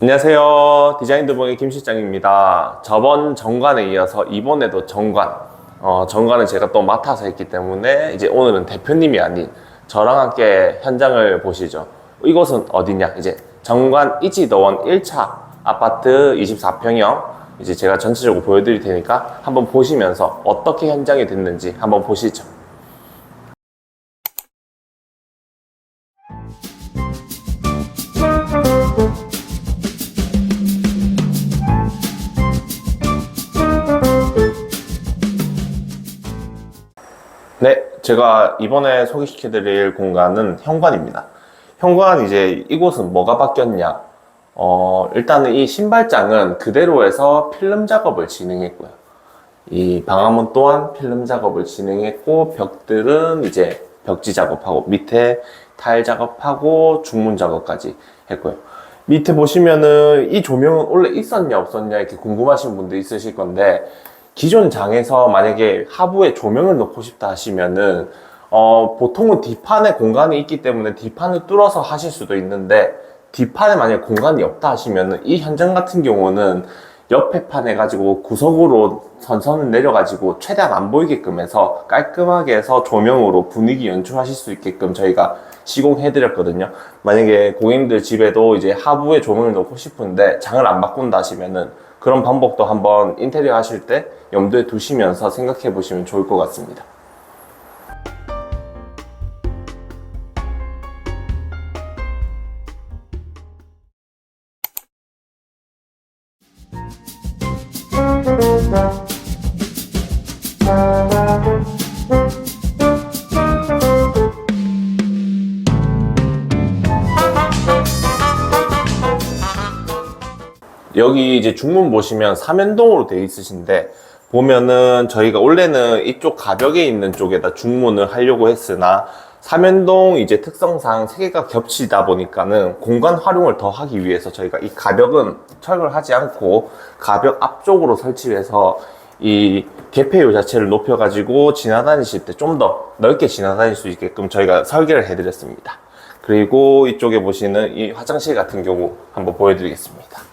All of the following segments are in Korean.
안녕하세요. 디자인 드봉의 김 실장입니다. 저번 정관에 이어서 이번에도 정관. 어, 정관은 제가 또 맡아서 했기 때문에 이제 오늘은 대표님이 아닌 저랑 함께 현장을 보시죠. 이곳은 어디냐? 이제 정관 이지더원 1차 아파트 24평형 이제 제가 전체적으로 보여드릴 테니까 한번 보시면서 어떻게 현장이 됐는지 한번 보시죠. 네, 제가 이번에 소개시켜드릴 공간은 현관입니다. 현관 이제 이곳은 뭐가 바뀌었냐? 어, 일단은 이 신발장은 그대로 해서 필름 작업을 진행했고요. 이 방화문 또한 필름 작업을 진행했고, 벽들은 이제 벽지 작업하고, 밑에 타일 작업하고, 중문 작업까지 했고요. 밑에 보시면은 이 조명은 원래 있었냐 없었냐 이렇게 궁금하신 분도 있으실 건데, 기존 장에서 만약에 하부에 조명을 넣고 싶다 하시면은 어, 보통은 뒷판에 공간이 있기 때문에 뒷판을 뚫어서 하실 수도 있는데 뒷판에 만약에 공간이 없다 하시면은 이 현장 같은 경우는 옆에 판 해가지고 구석으로 선선을 내려가지고 최대한 안 보이게끔 해서 깔끔하게 해서 조명으로 분위기 연출하실 수 있게끔 저희가 시공해드렸거든요. 만약에 고객님들 집에도 이제 하부에 조명을 넣고 싶은데 장을 안 바꾼다 하시면은 그런 방법도 한번 인테리어 하실 때 염두에 두시면서 생각해 보시면 좋을 것 같습니다. 여기 이제 중문 보시면 삼연동으로 되어 있으신데 보면은 저희가 원래는 이쪽 가벽에 있는 쪽에다 중문을 하려고 했으나 삼연동 이제 특성상 세 개가 겹치다 보니까는 공간 활용을 더 하기 위해서 저희가 이 가벽은 철거를 하지 않고 가벽 앞쪽으로 설치를 해서 이 개폐율 자체를 높여가지고 지나다니실 때 좀 더 넓게 지나다닐 수 있게끔 저희가 설계를 해드렸습니다. 그리고 이쪽에 보시는 이 화장실 같은 경우 한번 보여드리겠습니다.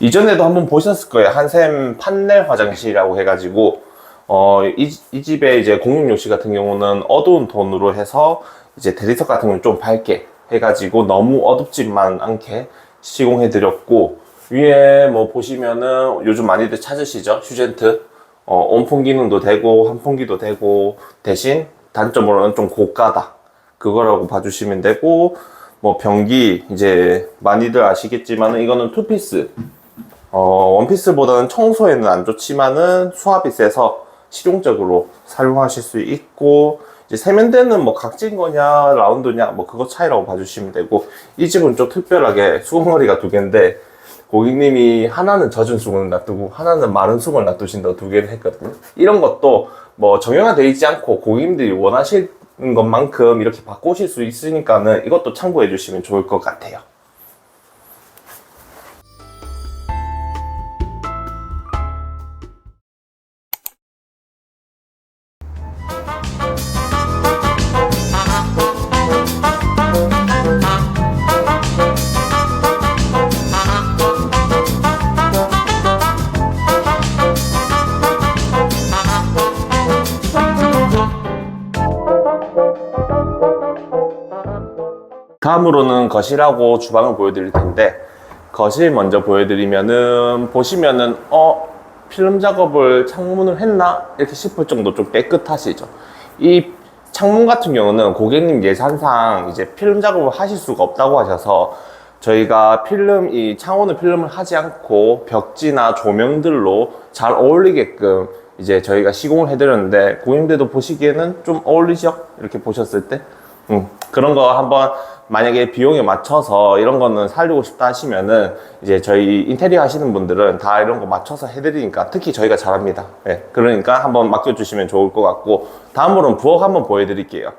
이전에도 한번 보셨을 거예요. 한샘 판넬 화장실이라고 해가지고, 어, 이, 이 집에 이제 공용욕실 같은 경우는 어두운 톤으로 해서 이제 대리석 같은 경우는 좀 밝게 해가지고 너무 어둡지만 않게 시공해드렸고, 위에 뭐 보시면은 요즘 많이들 찾으시죠? 휴젠트. 어, 온풍 기능도 되고, 한풍기도 되고, 대신 단점으로는 좀 고가다. 그거라고 봐주시면 되고, 뭐 변기 이제 많이들 아시겠지만은 이거는 투피스. 어 원피스보다는 청소에는 안 좋지만은 수압이 세서 실용적으로 사용하실 수 있고 이제 세면대는 뭐 각진 거냐 라운드냐 뭐 그거 차이라고 봐주시면 되고 이 집은 좀 특별하게 수건머리가 두 개인데 고객님이 하나는 젖은 수건을 놔두고 하나는 마른 수건을 놔두신다고 두 개를 했거든요. 이런 것도 뭐 정형화되어 있지 않고 고객님들이 원하실 것만큼 이렇게 바꾸실 수 있으니까는 이것도 참고해 주시면 좋을 것 같아요. 다음으로는 거실하고 주방을 보여드릴 텐데 거실 먼저 보여드리면은 보시면은 어 필름 작업을 창문을 했나 이렇게 싶을 정도 좀 깨끗하시죠. 이 창문 같은 경우는 고객님 예산상 이제 필름 작업을 하실 수가 없다고 하셔서 저희가 필름 이 창호는 필름을 하지 않고 벽지나 조명들로 잘 어울리게끔 이제 저희가 시공을 해드렸는데 고객님들도 보시기에는 좀 어울리죠? 이렇게 보셨을 때 음, 그런 거 한번 만약에 비용에 맞춰서 이런 거는 살리고 싶다 하시면은 이제 저희 인테리어 하시는 분들은 다 이런 거 맞춰서 해드리니까 특히 저희가 잘합니다. 예, 그러니까 한번 맡겨주시면 좋을 것 같고 다음으로는 부엌 한번 보여드릴게요.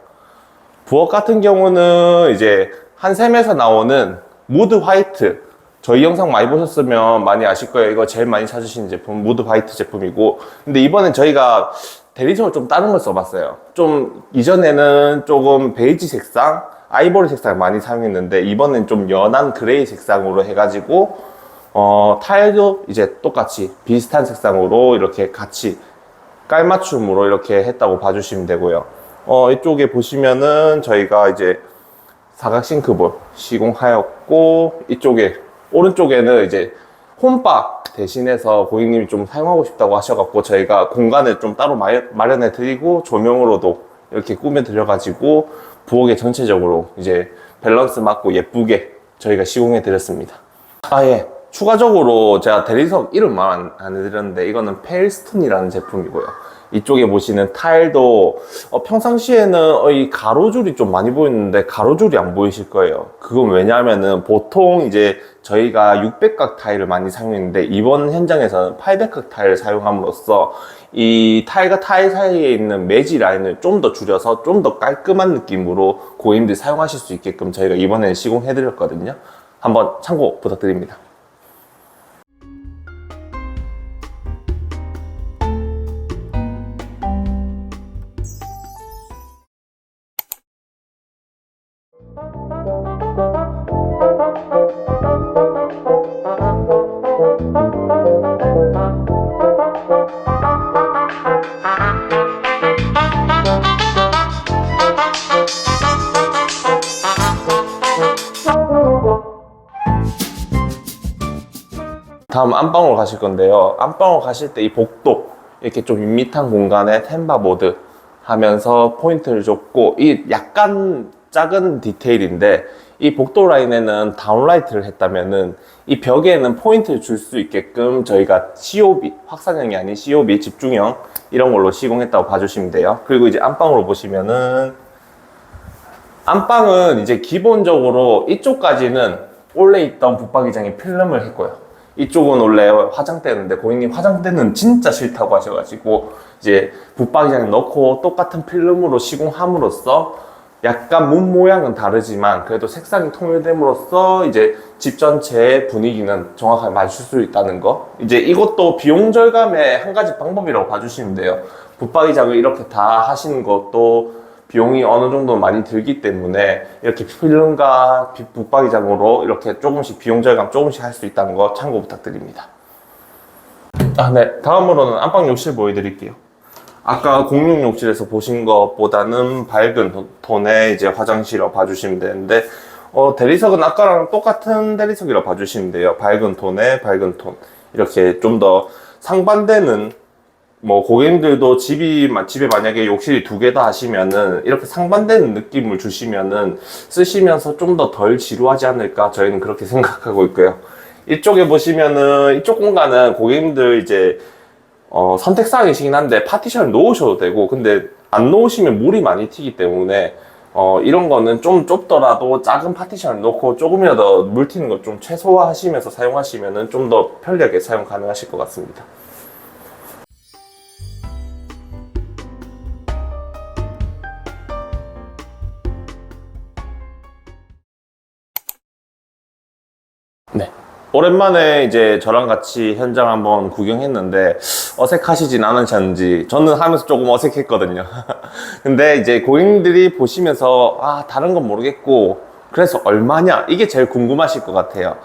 부엌 같은 경우는 이제 한샘에서 나오는 무드 화이트 저희 영상 많이 보셨으면 많이 아실 거예요. 이거 제일 많이 찾으시는 제품 무드 화이트 제품이고 근데 이번엔 저희가 대리석을 좀 다른 걸 써봤어요. 좀 이전에는 조금 베이지 색상 아이보리 색상 많이 사용했는데 이번엔 좀 연한 그레이 색상으로 해가지고 어, 타일도 이제 똑같이 비슷한 색상으로 이렇게 같이 깔맞춤으로 이렇게 했다고 봐주시면 되고요. 어, 이쪽에 보시면은 저희가 이제 사각 싱크볼 시공하였고 이쪽에 오른쪽에는 이제 홈바 대신해서 고객님이 좀 사용하고 싶다고 하셔갖고 저희가 공간을 좀 따로 마- 마련해 드리고 조명으로도 이렇게 꾸며 드려가지고 부엌에 전체적으로 이제 밸런스 맞고 예쁘게 저희가 시공해 드렸습니다. 아, 예. 추가적으로 제가 대리석 이름만 안, 안 해드렸는데 이거는 페일스톤이라는 제품이고요. 이쪽에 보시는 타일도 어, 평상시에는 어, 이 가로줄이 좀 많이 보이는데 가로줄이 안 보이실 거예요. 그건 왜냐하면은 보통 이제 저희가 600각 타일을 많이 사용했는데 이번 현장에서는 800각 타일을 사용함으로써 이 타일과 타일 사이에 있는 매지 라인을 좀 더 줄여서 좀 더 깔끔한 느낌으로 고객님들이 사용하실 수 있게끔 저희가 이번에 시공해 드렸거든요. 한번 참고 부탁드립니다. 다음 안방으로 가실 건데요. 안방으로 가실 때 이 복도 이렇게 좀 밋밋한 공간에 템바보드 하면서 포인트를 줬고 이 약간 작은 디테일인데 이 복도 라인에는 다운라이트를 했다면은 이 벽에는 포인트를 줄 수 있게끔 저희가 COB 확산형이 아닌 COB 집중형 이런 걸로 시공했다고 봐주시면 돼요. 그리고 이제 안방으로 보시면은 안방은 이제 기본적으로 이쪽까지는 원래 있던 붙박이장에 필름을 했고요. 이쪽은 원래 화장대였는데 고객님 화장대는 진짜 싫다고 하셔가지고 이제 붙박이장에 넣고 똑같은 필름으로 시공함으로써 약간 문 모양은 다르지만 그래도 색상이 통일됨으로써 이제 집 전체의 분위기는 정확하게 맞출 수 있다는 거. 이제 이것도 비용 절감의 한 가지 방법이라고 봐주시면 돼요. 붙박이장을 이렇게 다 하시는 것도 비용이 어느 정도 많이 들기 때문에 이렇게 필름과 비- 붙박이장으로 이렇게 조금씩 비용 절감 조금씩 할 수 있다는 거 참고 부탁드립니다. 아, 네. 다음으로는 안방 욕실 보여드릴게요. 아까 공용 욕실에서 보신 것보다는 밝은 톤- 톤의 이제 화장실이라고 봐주시면 되는데, 어, 대리석은 아까랑 똑같은 대리석이라고 봐주시면 돼요. 밝은 톤에 밝은 톤. 이렇게 좀 더 상반되는 뭐 고객님들도 집이 마- 집에 만약에 욕실이 두 개 다 하시면은 이렇게 상반되는 느낌을 주시면은 쓰시면서 좀 더 덜 지루하지 않을까 저희는 그렇게 생각하고 있고요. 이쪽에 보시면은 이쪽 공간은 고객님들 이제 어, 선택사항이시긴 한데 파티션을 놓으셔도 되고 근데 안 놓으시면 물이 많이 튀기 때문에 어, 이런 거는 좀 좁더라도 작은 파티션을 놓고 조금이라도 물 튀는 거좀 최소화하시면서 사용하시면은 좀더 편리하게 사용 가능하실 것 같습니다. 오랜만에 이제 저랑 같이 현장 한번 구경했는데 어색하시진 않으셨는지 저는 하면서 조금 어색했거든요. 근데 이제 고객님들이 보시면서 아 다른 건 모르겠고 그래서 얼마냐 이게 제일 궁금하실 것 같아요.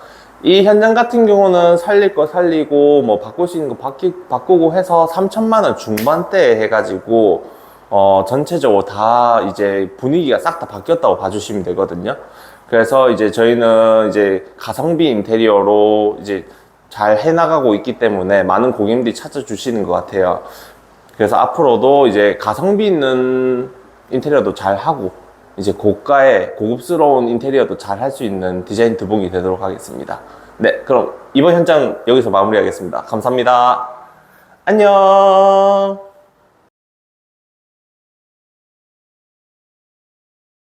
이 현장 같은 경우는 살릴 거 살리고 뭐 바꿀 수 있는 거 바뀌, 바꾸고 해서 3천만 원 중반대에 해가지고 어, 전체적으로 다 이제 분위기가 싹 다 바뀌었다고 봐주시면 되거든요. 그래서 이제 저희는 이제 가성비 인테리어로 이제 잘 해나가고 있기 때문에 많은 고객님들이 찾아주시는 것 같아요. 그래서 앞으로도 이제 가성비 있는 인테리어도 잘 하고 이제 고가의 고급스러운 인테리어도 잘 할 수 있는 디자인 드봉이 되도록 하겠습니다. 네, 그럼 이번 현장 여기서 마무리하겠습니다. 감사합니다. 안녕.